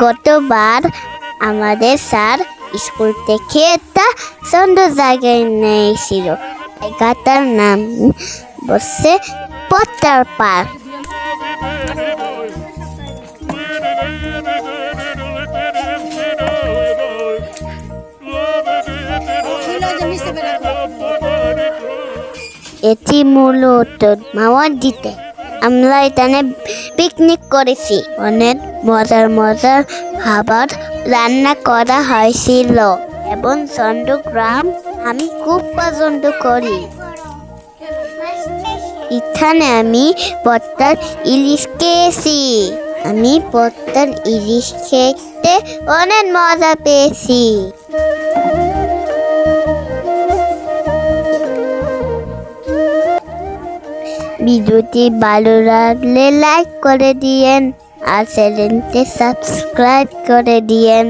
গতবার আমাদের sir school থেকে একটা সুন্দর জায়গায় নিয়েছিল। জায়গাটার নাম বসে পত্তার পার্ক এটি মূলত মাওয়ার দিতে আমরা এখানে পিকনিক করেছি। অনেক মজার মজার খাবার রান্না করা হয়েছিল এবং চন্দ্রগ্রাম আমি খুব পছন্দ করি। এখানে আমি পত্তার ইলিশ খেয়েছি। আমি পত্তার ইলিশ খেতে অনেক মজা পেয়েছি। ভিডিওটি ভালো লাগলে লাইক করে দিয়েন আর চ্যানেলটি সাবস্ক্রাইব করে দিয়েন।